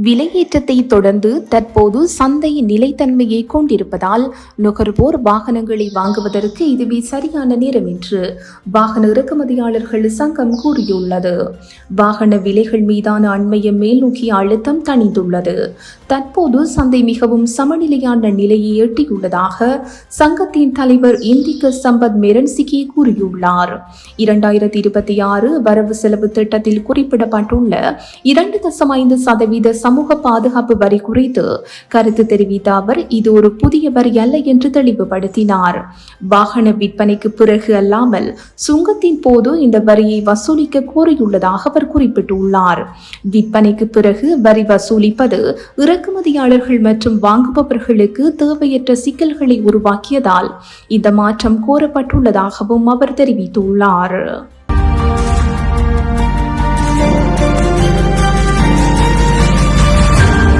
விலையேற்றத்தை தொடர்ந்து தற்போது சந்தை நிலைத்தன்மையை கொண்டிருப்பதால் நுகர்வோர் வாகனங்களை வாங்குவதற்கு இதுவே சரியான நேரம் என்று வாகன இறக்குமதியாளர்கள் சங்கம் கூறியுள்ளது. வாகன விலைகள் மீதான அண்மைய மேல்நோக்கிய அழுத்தம் தணிந்துள்ளது. தற்போது சந்தை மிகவும் சமநிலையான நிலையை எட்டியுள்ளதாக சங்கத்தின் தலைவர் இந்திக சம்பத் மெரன்சிகி கூறியுள்ளார். இரண்டாயிரத்தி இருபத்தி ஆறு வரவு செலவு திட்டத்தில் குறிப்பிடப்பட்டுள்ள இரண்டு தசம் ஐந்து சதவீத சமூக பாதுகாப்பு வரி குறித்து கருத்து தெரிவித்த அவர் இது ஒரு புதிய வரி அல்ல என்று தெளிவுபடுத்தினார். வாகன விற்பனைக்கு பிறகு அல்லாமல் சுங்கத்தின் போது இந்த வரியை வசூலிக்க கோரியுள்ளதாக அவர் குறிப்பிட்டுள்ளார். விற்பனைக்கு பிறகு வரி வசூலிப்பது இறக்குமதியாளர்கள் மற்றும் வாங்குபவர்களுக்கு தேவையற்ற சிக்கல்களை உருவாக்கியதால் இந்த மாற்றம் கோரப்பட்டுள்ளதாகவும் அவர் தெரிவித்துள்ளார்.